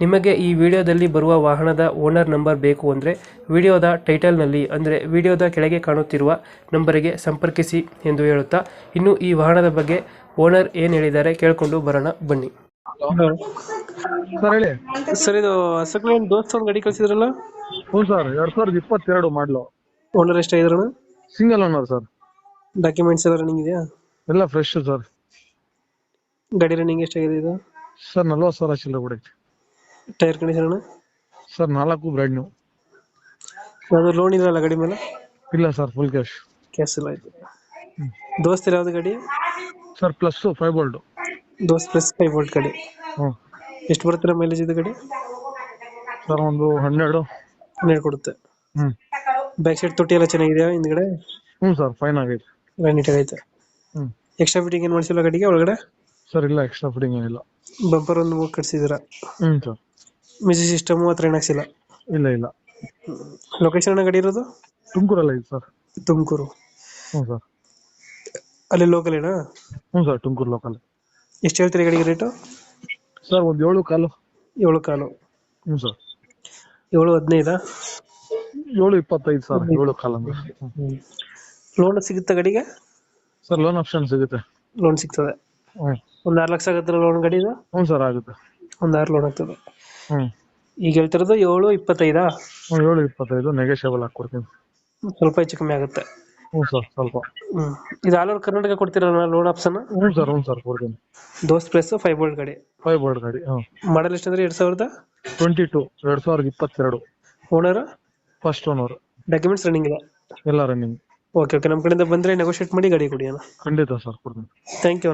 ನಿಮಗೆ ಈ ವಿಡಿಯೋದಲ್ಲಿ ಬರುವ ವಾಹನದ ಓನರ್ ನಂಬರ್ ಬೇಕು ಅಂದರೆ ವಿಡಿಯೋದ ಟೈಟಲ್ನಲ್ಲಿ ಅಂದರೆ ವಿಡಿಯೋದ ಕೆಳಗೆ ಕಾಣುತ್ತಿರುವ ನಂಬರಿಗೆ ಸಂಪರ್ಕಿಸಿ ಎಂದು ಹೇಳುತ್ತಾ ಇನ್ನು ಈ ವಾಹನದ ಬಗ್ಗೆ ಓನರ್ ಏನು ಹೇಳಿದ್ದಾರೆ ಕೇಳಿಕೊಂಡು ಬರೋಣ ಬನ್ನಿ. ಸರ್ ಹೇಳಿ. ಸರ್ ಇದು ಹಸಕ್ಲ ದೋಸ್ತ ಒಂದು ಗಾಡಿ ಕಳಿಸಿದ್ರಲ್ಲ? ಹ್ಞೂ ಸರ್ ಎರಡ್ ಸಾವಿರದ ಇಪ್ಪತ್ತೆರಡು ಮಾಡಲು. ಓನರ್ ಎಷ್ಟಾಗಿದ್ರಣ ಸಿಂಗಲ್ ಓನರ್ ಸರ್. ಡಾಕ್ಯುಮೆಂಟ್ಸ್ ಎಲ್ಲ ರನ್ನಿಂಗ್ ಇದೆಯಾ? ಎಲ್ಲ ಫ್ರೆಶ್ ಸರ್. ಗಾಡಿ ರನ್ನಿಂಗ್ ಎಷ್ಟಾಗಿದೆ ಇದು? ಸರ್ ನಲ್ವತ್ತು ಸಾವಿರ ಚಿಲ್ಲರೆ ಬಿಡೈತಿ ಟೈರ್ ಕಂಡೀಷನ್ ಸರ್ ನಾಲ್ಕು ಬ್ರ್ಯಾಂಡ್ ನ್ಯೂ ಅದು ಲೋನ್ ಇದೆಯಲ್ಲ ಗಾಡಿ ಮೇಲೆ? ಇಲ್ಲ ಸರ್ ಫುಲ್ ಕ್ಯಾಶ್ ಕ್ಯಾಶ್ ಎಲ್ಲ ಆಯ್ತು ದೋಸ್ತ ಯಾವ್ದು ಗಾಡಿ? ಸರ್ ಪ್ಲಸ್ ಫೈವ್ ಬೋಲ್ಡ್ ದೋಸ್ತ್ ಪ್ಲಸ್ ಫೈವ್ ವೋಲ್ಟ್ ಗಾಡಿ. ಹ್ಞೂ ಎಷ್ಟು ಬರ್ತೀರಾ ಮೈಲೇಜ್ ಇದು ಗಾಡಿ? ಸರ್ ಒಂದು ಹನ್ನೆರಡು. ಹನ್ನೆರಡು ಕೊಡುತ್ತೆ. ಹ್ಞೂ ಬ್ಯಾಕ್ ಸೈಡ್ ತೊಟ್ಟಿ ಎಲ್ಲ ಚೆನ್ನಾಗಿದೆಯಾ ಹಿಂದ್ಗಡೆ? ಹ್ಞೂ ಸರ್ ಫೈನ್ ಆಗೈತೆ ಫೈನ್ ನೀಟಾಗಿ ಐತೆ. ಹ್ಞೂ ಎಕ್ಸ್ಟ್ರಾ ಫಿಟ್ಟಿಂಗ್ ಏನು ಮಾಡಿಸಿಲ್ಲ ಗಾಡಿಗೆ ಒಳಗಡೆ? ಸರ್ ಇಲ್ಲ ಎಕ್ಸ್ಟ್ರಾ ಫಿಟ್ಟಿಂಗ್ ಏನಿಲ್ಲ. ಬಂಪರ್ ಒಂದು ಮೂರು ಕಟ್ಸಿದ್ದೀರಾ? ಹ್ಞೂ ಸರ್. ಮ್ಯೂಸಿಕ್ ಸಿಸ್ಟಮ್ ಹತ್ರ ಏನು ಹಾಕ್ಸಿಲ್ಲ? ಇಲ್ಲ ಇಲ್ಲ. ಲೊಕೇಶನ್ ಗಾಡಿ ಇರೋದು? ತುಮಕೂರಲ್ಲ ಇದೆ ಸರ್. ತುಮಕೂರು. ಹ್ಞೂ ಸರ್. ಅಲ್ಲಿ ಲೋಕಲ್ ಏನಾ? ಹ್ಞೂ ಸರ್ ತುಮಕೂರು ಲೋಕಲ್ ಎಷ್ಟು ಹೇಳ್ತೀರಿ ಗಾಡಿಗೆ ರೇಟು ಸರ್ ಒಂದು ಏಳು ಕಾಲು. ಏಳು ಕಾಲು. ಹ್ಞೂ ಸರ್. ಏಳು ಹದಿನೈದಾ? ಏಳು ಇಪ್ಪತ್ತೈದು ಸರ್ ಏಳು ಕಾಲು ಅಂದ್ರೆ. ಲೋನ್ ಸಿಗುತ್ತಾ ಗಾಡಿಗೆ? ಸರ್ ಲೋನ್ ಆಪ್ಷನ್ ಸಿಗುತ್ತೆ. ಲೋನ್ ಸಿಗ್ತದೆ. ಹ್ಞೂ. ಒಂದು ಆರು ಲಕ್ಷ ಆಗುತ್ತೆ ಲೋನ್ ಗಾಡಿದು? ಹ್ಞೂ ಸರ್ ಆಗುತ್ತೆ. ಒಂದು ಆರು ಲೋನ್ ಆಗ್ತದೆ. ಹ್ಞೂ ಈಗ ಹೇಳ್ತಿರೋದು ಏಳು ಇಪ್ಪತ್ತೈದಾ? ಹ್ಞೂ ಏಳು ಇಪ್ಪತ್ತೈದು ನೆಗೋಷಿಯಬಲ್ ಹಾಕ್ಕೊಡ್ತೀನಿ. ಸ್ವಲ್ಪ ಹೆಚ್ಚು ಕಮ್ಮಿ ಆಗುತ್ತೆ. ಹ್ಞೂ ಸರ್ ಸ್ವಲ್ಪ. ಹ್ಮ್. ಇದು ಆಲ್ ಓವರ್ ಕರ್ನಾಟಕ ಕೊಡ್ತೀರಲ್ಲ ಲೋನ್ ಆಪ್ಷನ್ ಹ್ಞೂ ಸರ್ ಹ್ಞೂ ಸರ್ ಕೊಡ್ತೀನಿ. ದೋಸ್ತ್ ಪ್ಲಸ್ ಫೈವ್ ಬೋಲ್ಡ್ ಗಾಡಿ. ಫೈವ್ ಬೋರ್ಡ್ ಗಾಡಿ ಹಾಂ ಮಾಡಲ್ ಎಷ್ಟಂದ್ರೆ ಎರಡ್ ಸಾವಿರದ? ಟ್ವೆಂಟಿ ಟು ಎರಡು ಸಾವಿರದ ಇಪ್ಪತ್ತೆರಡು. Owner first owner documents running ಇದೆ ಎಲ್ಲ ರನ್ನಿಂಗ್ ಓಕೆ ಓಕೆ ನಮ್ಮ ಕಡೆಯಿಂದ ಬಂದ್ರೆ ನೆಗೋಷಿಯೇಟ್ ಮಾಡಿ ಗಾಡಿ ಕೊಡಿ ಅಣ್ಣ. ಖಂಡಿತ ಸರ್ ಕೊಡ್ತೀನಿ. Thank you